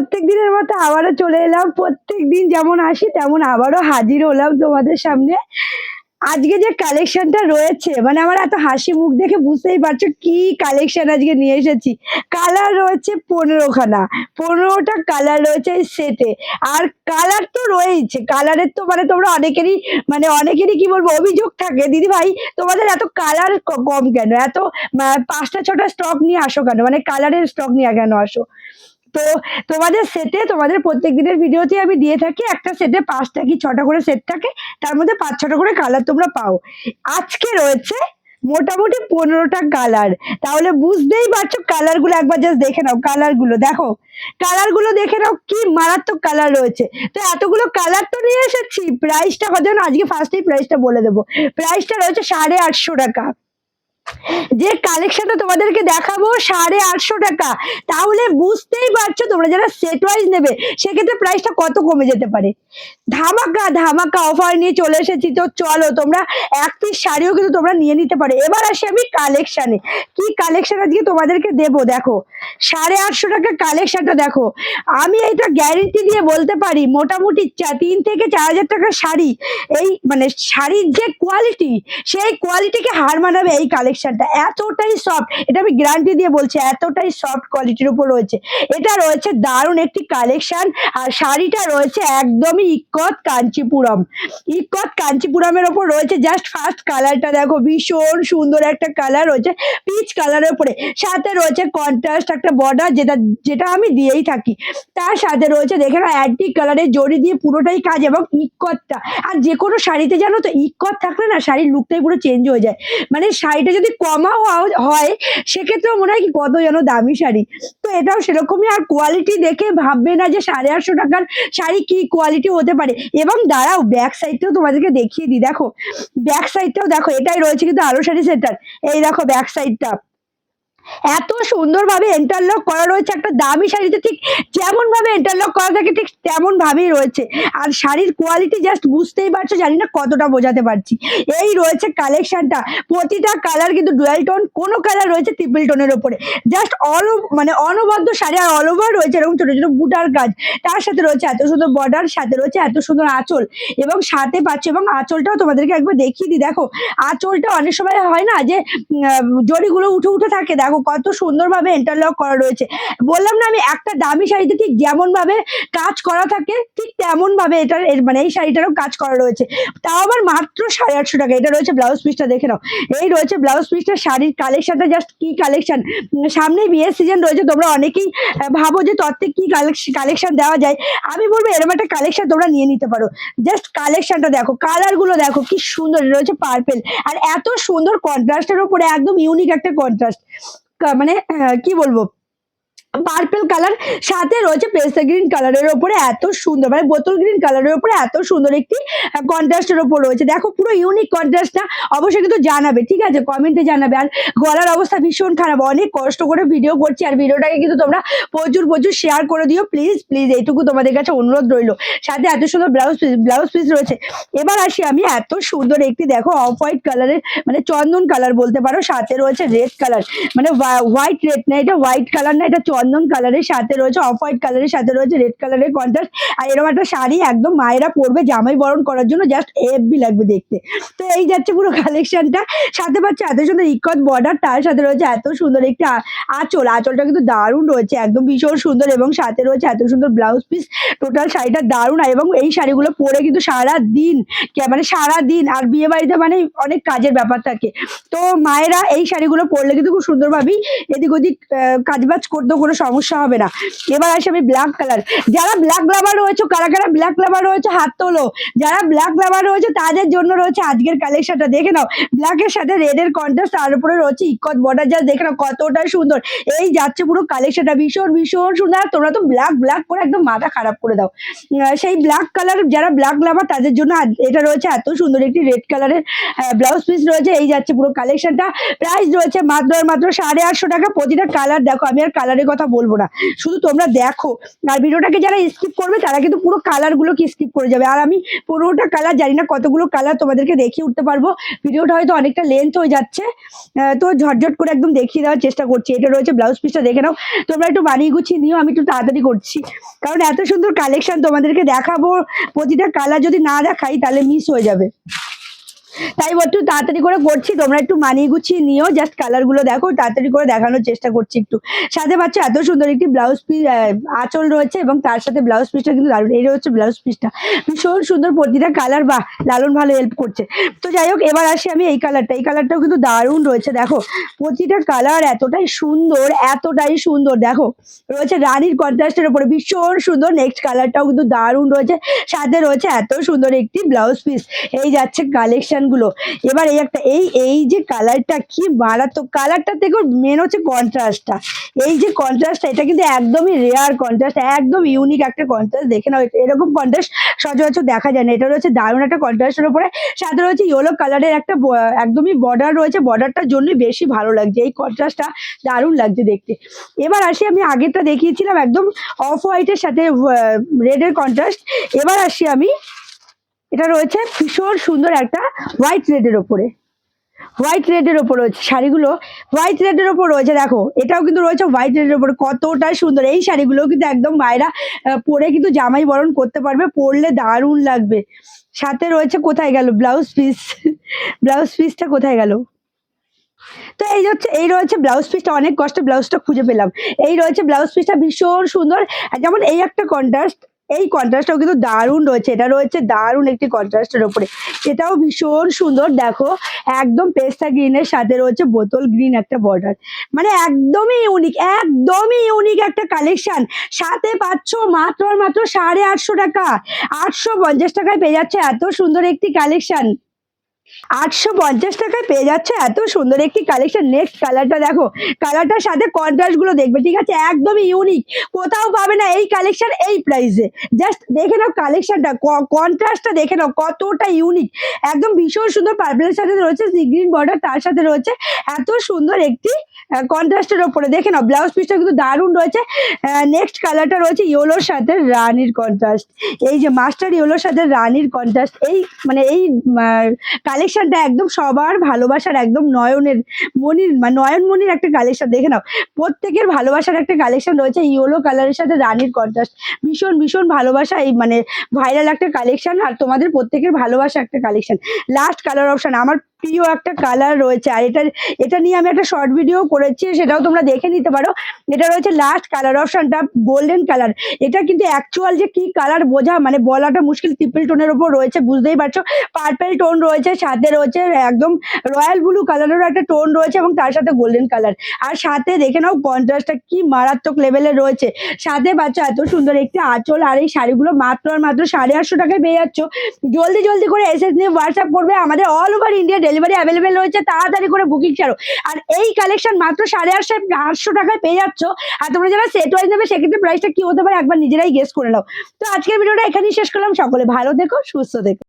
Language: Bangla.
প্রত্যেক দিনের মতো আবারও চলে এলাম। প্রত্যেক দিন যেমন আসি, তেমন আবারও হাজির হলাম তোমাদের সামনে। আজকে যে কালেকশনটা রয়েছে মানে আমার এত হাসি মুখ দেখে বুঝতেই পারছ কি কালেকশন আজকে নিয়ে এসেছি। কালার রয়েছে পনেরোখানা। পনেরোটা কালার রয়েছে এই সেটে আর কালার তো রয়েছে কালারের তো মানে তোমরা অনেকেরই মানে অনেকেরই কি বলব, অভিযোগ থাকে। দিদি ভাই তোমাদের এত কালার কম কেন? এত পাঁচটা, ছটা স্টক নিয়ে আসো কেন? মানে কালারের স্টক নিয়ে কেন আসো? তো তোমাদের সেটে তোমাদের প্রত্যেক দিনের ভিডিওতে আমি দিয়ে থাকি। একটা সেটে পাঁচটা কি ছটা করে সেট থাকে, তার মধ্যে পাঁচ ছটা করে কালার তোমরা পাও। আজকে রয়েছে মোটামুটি পনেরোটা কালার তাহলে বুঝতেই পারছ কালারগুলো একবার জাস্ট দেখে নাও কালারগুলো। দেখো কালারগুলো দেখে নাও কি মারাত্মক কালার রয়েছে। তো এতগুলো কালার তো নিয়ে এসেছি প্রাইসটা জানো? আজকে ফার্স্টেই প্রাইসটা বলে দেবো। প্রাইসটা রয়েছে সাড়ে আটশো টাকা। যে কালেকশনটা তোমাদেরকে দেখাবো, সাড়ে আটশো টাকা। তাহলে বুঝতেই পারছ তোমরা যারা সেট ওয়াইজ নেবে, সেক্ষেত্রে প্রাইসটা কত কমে যেতে পারে। ধামাকা ধামাকা অফার নিয়ে চলে এসেছি। তো চলো তোমরা এক পিস শাড়িও কিন্তু তোমরা নিয়ে নিতে পারো। এবার আসি আমি কালেকশানে কি কালেকশন আজকে তোমাদেরকে দেবো? দেখো, সাড়ে আটশো টাকা কালেকশনটা দেখো। আমি এইটা গ্যারেন্টি দিয়ে বলতে পারি, মোটামুটি তিন থেকে চার হাজার টাকার শাড়ি, এই মানে শাড়ির যে কোয়ালিটি সেই কোয়ালিটিকে হার মানাবে এই কালেকশনটা এতটাই সফট এটা আমি গ্যারান্টি দিয়ে বলছি, এতটাই সফট কোয়ালিটির উপর রয়েছে। এটা রয়েছে দারুণ একটি কালেকশন আর শাড়িটা রয়েছে একদমই ইকত কাঞ্চিপুরম। ইকত কাঞ্চিপুরমের ওপর রয়েছে জাস্ট ফার্স্ট কালারটা দেখো ভীষণ সুন্দর একটা কালার রয়েছে পিচ কালারের উপরে সাথে রয়েছে কন্ট্রাস্ট একটা বর্ডার যেটা যেটা আমি দিয়েই থাকি। তার সাথে রয়েছে, দেখে না অ্যান্টিক কালারের জড়ি দিয়ে পুরোটাই কাজ এবং ইকতটা আর যে কোনো শাড়িতে জানো তো ইকত থাকলে না শাড়ির লুকটাই পুরো চেঞ্জ হয়ে যায়। মানে শাড়িটা যদি কমাও কমা হয়, সেক্ষেত্রেও মনে হয় কি কত যেন দামি শাড়ি। তো এটাও সেরকমই, আর কোয়ালিটি দেখে ভাববে না যে সাড়ে আটশো টাকার শাড়ি কি কোয়ালিটি হতে পারে। এবং দাঁড়াও ব্যাক সাইডটাও তোমাদেরকে দেখিয়ে দিই, দেখো। ব্যাক সাইডটাও দেখো, এটাই রয়েছে কিন্তু আলো শাড়ি সেটার এই দেখো ব্যাক সাইডটা এত সুন্দরভাবে ইন্টারলক করা রয়েছে, একটা দামি শাড়িতে ঠিক যেমন ভাবে ইন্টারলক করা থাকে, ঠিক তেমন ভাবেই রয়েছে। আর শাড়ির কোয়ালিটি জাস্ট বুঝতেই পারছ, জানি না কতটা বোঝাতে পারছি। এই রয়েছে কালেকশনটা প্রতিটা কালার কিন্তু ডুয়াল টোন কোনো কালার রয়েছে ট্রিপল টোনের ওপরে। জাস্ট অল মানে অনবদ্য শাড়ি আর অল ওভার রয়েছে এরকম ছোট ছোট বুটার কাজ তার সাথে রয়েছে এত সুন্দর বর্ডার সাথে রয়েছে এত সুন্দর আঁচল। এবং সাথে পাচ্ছ, এবং আঁচলটাও তোমাদেরকে একবার দেখিয়ে দিই। দেখো, আঁচলটা অনেক সময় হয় না যে জড়িগুলো উঠে উঠে থাকে। দেখো কত সুন্দরভাবে ইন্টারলক করা রয়েছে। বললাম না আমি একটা দামি শাড়িতে ঠিক যেমন ভাবে কাজ করা থাকে, ঠিক তেমন ভাবে এটার মানে এই শাড়িটারও কাজ করা রয়েছে। তাও আবার মাত্র সাড়ে আটশো টাকা। এটা রয়েছে ব্লাউজ পিসটা দেখে নাও। এই রয়েছে ব্লাউজ পিসটা শাড়ির কালেকশনটা জাস্ট কি কালেকশন সামনে বিয়ের সিজন রয়েছে, তোমরা অনেকেই ভাবো যে থেকে কি কালেকশন দেওয়া যায়। আমি বলব এরকম একটা কালেকশন তোমরা নিয়ে নিতে পারো। জাস্ট কালেকশনটা দেখো কালারগুলো দেখো, কি সুন্দর, রয়েছে পার্পেল আর এত সুন্দর কন্ট্রাস্টের উপরে, একদম ইউনিক একটা কন্ট্রাস্ট মানে আহ, কি বলব? পার্পেল কালার সাথে রয়েছে পেস্তা গ্রিন কালারের ওপরে এত সুন্দর মানে বোতল গ্রিন কালারের ওপরে এত সুন্দর একটি কন্ট্রাস্টের ওপর রয়েছে। দেখো, পুরো ইউনিক কন্ট্রাস্টটা অবশ্যই কিন্তু জানাবে, ঠিক আছে? কমেন্টে জানাবে। আর গলার অবস্থা ভীষণ খারাপ, অনেক কষ্ট করে ভিডিও করছি, আর ভিডিওটাকে কিন্তু তোমরা প্রচুর প্রচুর শেয়ার করে দিও। প্লিজ প্লিজ এইটুকু তোমাদের কাছে অনুরোধ রইল। সাথে এত সুন্দর ব্লাউজ পিস ব্লাউজ পিস রয়েছে। এবার আসি আমি এত সুন্দর একটি, দেখো অফ হোয়াইট কালারের মানে চন্দন কালার বলতে পারো। সাথে রয়েছে রেড কালার মানে হোয়াইট রেড না, এটা হোয়াইট কালার না, এটা চন্দন কালারের সাথে রয়েছে অফ হোয়াইট কালারের সাথে রয়েছে রেড কালারের কন্ট্রাস্ট আর এরকম একটা শাড়ি একদম মায়েরা পরবে জামাই বরণ করার জন্য জাস্ট এফবি লাগবে দেখতে। তো এই যাচ্ছে পুরো কালেকশনটা সাথে পাচ্ছে এত সুন্দর ইকত বর্ডার তার সাথে রয়েছে এত সুন্দর একটি আঁচল। আঁচলটা কিন্তু দারুণ রয়েছে, একদম ভীষণ সুন্দর এবং সাথে রয়েছে এত সুন্দর ব্লাউজ পিস টোটাল শাড়িটা দারুণ এবং এই শাড়িগুলো পরে কিন্তু সারা দিন মানে সারা দিন আর বিয়ে বাড়িতে মানে অনেক কাজের ব্যাপার থাকে। তো মায়েরা এই শাড়িগুলো পরলে কিন্তু খুব সুন্দরভাবেই এদিক ওদিক কাজবাজ করতেও কোনো সমস্যা হবে না। এবার আসে আমি ব্ল্যাক কালার যারা ব্ল্যাক লাভার রয়েছে, কারা কারা ব্ল্যাক লাভার রয়েছে, হাত তোলো। যারা ব্ল্যাক লাভার রয়েছে, তাদের জন্য রয়েছে আজকের কালেকশনটা দেখে নাও ব্ল্যাকের সাথে রেডের কন্ট্রাস্ট তার উপরে রয়েছে ইকত বর্ডার যা দেখে নাও, কতটা সুন্দর। এই যাচ্ছে পুরো কালেকশনটা ভীষণ ভীষণ সুন্দর। তোমরা তো ব্ল্যাক ব্ল্যাক করে একদম মাথা খারাপ করে দাও। সেই ব্ল্যাক কালার যারা ব্ল্যাক লাভার তাদের জন্য এটা রয়েছে এত সুন্দর একটি রেড কালারের ব্লাউজ পিস রয়েছে। এই যাচ্ছে পুরো কালেকশনটা প্রাইস রয়েছে মাত্র মাত্র সাড়ে আটশো টাকা। প্রতিটা কালার দেখো, আমি আর কালারের কথা কথা বলব না। শুধু তোমরা দেখো। আর ভিডিওটাকে যারা স্কিপ করবে, তারা কিন্তু পুরো কালার কালারগুলোকে স্কিপ করে যাবে। আর আমি পনেরোটা কালার জানি না কতগুলো কালার তোমাদেরকে দেখিয়ে উঠতে পারব। ভিডিওটা হয়তো অনেকটা লেন্থ হয়ে যাচ্ছে। তো ঝটঝট করে একদম দেখিয়ে দেওয়ার চেষ্টা করছি। এটা রয়েছে ব্লাউজ পিসটা দেখে নাও। তোমরা একটু বানিয়ে গুছিয়ে নিও, আমি একটু তাড়াতাড়ি করছি। কারণ এত সুন্দর কালেকশন তোমাদেরকে দেখাবো। প্রতিটা কালার যদি না দেখাই, তাহলে মিস হয়ে যাবে। তাই একটু তাড়াতাড়ি করে করছি, তোমরা একটু মানিয়ে গুছিয়ে নিও জাস্ট কালারগুলো দেখো, তাড়াতাড়ি করে দেখানোর চেষ্টা করছি একটু। সাথে পাচ্ছ, এত সুন্দর একটি ব্লাউজ পিস আঁচল রয়েছে এবং তার সাথে ব্লাউজ পিসটা কিন্তু দারুণ, এই হচ্ছে ব্লাউজ পিসটা ভীষণ সুন্দর প্রতিটা কালার বাহ, লালন ভালো হেল্প করছে। তো যাই হোক, এবার আসি আমি এই কালারটা এই কালারটাও কিন্তু দারুণ রয়েছে, দেখো। প্রতিটা কালার এতটাই সুন্দর এতটাই সুন্দর, দেখো। রয়েছে রানীর কন্ট্রাস্টের উপরে, ভীষণ সুন্দর নেক্সট কালারটাও কিন্তু দারুণ রয়েছে। সাথে রয়েছে এত সুন্দর একটি ব্লাউজ পিস এই যাচ্ছে কালেকশন গুলো। এবার এই একটা, এই এই যে কালারটা কি মারাত্মক কালারটা থেকে মেন হচ্ছে কন্ট্রাস্টটা এই যে কন্ট্রাস্টটা এটা কিন্তু একদমই রেয়ার কন্ট্রাস্ট একদম ইউনিক একটা কন্ট্রাস্ট দেখে নাও, এরকম কন্ট্রাস্ট সচরাচর দেখা যায় না। এটা রয়েছে দারুণ একটা কন্ট্রাস্টের উপরে। সাথে রয়েছে ইয়েলো কালারের একটা একদমই বর্ডার রয়েছে। বর্ডারটার জন্যই বেশি ভালো লাগছে। এই কন্ট্রাস্টটা দারুণ লাগছে দেখতে। এবার আসি আমি আগেরটা দেখিয়েছিলাম একদম অফ হোয়াইটের সাথে রেডের কন্ট্রাস্ট এবার আসি আমি এটা রয়েছে ভীষণ সুন্দর একটা হোয়াইট রেডের ওপরে। হোয়াইট রেডের ওপর রয়েছে শাড়িগুলো। হোয়াইট রেডের ওপর রয়েছে, দেখো, এটাও কিন্তু রয়েছে হোয়াইট রেডের ওপর। কতটা সুন্দর। এই শাড়িগুলো কিন্তু একদম মায়েরা পরে কিন্তু জামাই বরণ করতে পারবে, পরলে দারুণ লাগবে। সাথে রয়েছে কোথায় গেল? ব্লাউজ পিস ব্লাউজ পিসটা কোথায় গেল? তো এই হচ্ছে, এই রয়েছে ব্লাউজ পিসটা অনেক কষ্টে ব্লাউজটা খুঁজে পেলাম। এই রয়েছে ব্লাউজ পিসটা ভীষণ সুন্দর। যেমন এই একটা কন্ট্রাস্ট এই কন্ট্রাস্টটাও কিন্তু দারুণ রয়েছে। এটা রয়েছে দারুণ একটি কন্ট্রাস্টের ওপরে। এটাও ভীষণ সুন্দর। দেখো, একদম পেস্তা গ্রিনের সাথে রয়েছে বোতল গ্রিন একটা বর্ডার মানে একদমই ইউনিক একদমই ইউনিক একটা কালেকশন সাথে পাচ্ছ মাত্র মাত্র সাড়ে আটশো টাকা। আটশো পঞ্চাশ টাকায় পেয়ে যাচ্ছে। এত সুন্দর একটি কালেকশন আটশো পঞ্চাশ টাকায় পেয়ে যাচ্ছে। এত সুন্দর একটি কালেকশন নেক্সট কালারটা দেখো। কালারটার সাথে কন্ট্রাস্টগুলো দেখবে, ঠিক আছে? একদমই ইউনিক কোথাও পাবে না এই কালেকশন এই প্রাইসে জাস্ট দেখে নাও কালেকশনটা কন্ট্রাস্টটা দেখে নাও, কতটা ইউনিক একদম ভীষণ সুন্দর পার্পলের সাথে রয়েছে গ্রিন বর্ডার তার সাথে রয়েছে। এত সুন্দর একটি কন্ট্রাস্টের ওপরে। দেখে নাও ব্লাউজ পিসটা কিন্তু দারুণ রয়েছে। নেক্সট কালারটা রয়েছে ইয়েলোর সাথে রানির কন্ট্রাস্ট এই যে মাস্টার ইয়েলোর সাথে রানির কন্ট্রাস্ট এই মানে এই কালেকশনটা একদম সবার ভালোবাসার, একদম নয়নের মনির মানে নয়ন মনির একটা কালেকশন, দেখে নাও। প্রত্যেকের ভালোবাসার একটা কালেকশন রয়েছে ইয়েলো কালারের সাথে রানির কন্ট্রাস্ট ভীষণ ভীষণ ভালোবাসা এই মানে ভাইরাল একটা কালেকশন, আর তোমাদের প্রত্যেকের ভালোবাসা একটা কালেকশন। লাস্ট কালার অপশন আমার প্রিয় একটা কালার রয়েছে। আর এটা এটা নিয়ে আমি একটা শর্ট ভিডিও করেছি, সেটাও তোমরা দেখে নিতে পারো। এটা রয়েছে লাস্ট কালার অপশনটা গোল্ডেন কালার এটা কিন্তু অ্যাকচুয়াল যে কি কালার বোঝা মানে বলাটা মুশকিল ট্রিপল টোনের ওপর রয়েছে, বুঝতেই পারছ? পার্পেল টোন রয়েছে, সাথে রয়েছে একদম রয়্যাল ব্লু কালারেরও একটা টোন রয়েছে, এবং তার সাথে গোল্ডেন কালার আর সাথে দেখে নাও কন্ট্রাস্টটা কি মারাত্মক লেভেলের রয়েছে। সাথে বাচ্চা এত সুন্দর একটি আঁচল, আর এই শাড়িগুলো মাত্র আর মাত্র সাড়ে আটশো টাকায় পেয়ে যাচ্ছ। জলদি জলদি করে এসএস নিয়ে হোয়াটসঅ্যাপ করবে আমাদের all over India delivery available রয়েছে, তাড়াতাড়ি করে বুকিং ছাড়ো। আর এই কালেকশন মাত্র সাড়ে আটশো আটশো টাকায় পেয়ে যাচ্ছ। আর তোমরা যারা সেট ওয়াইজ নেবে, সেক্ষেত্রে প্রাইসটা কি হতে পারে একবার নিজেরাই গেস করে নাও। তো আজকের ভিডিওটা এখানেই শেষ করলাম। সকলে ভালো দেখো সুস্থ থেকো।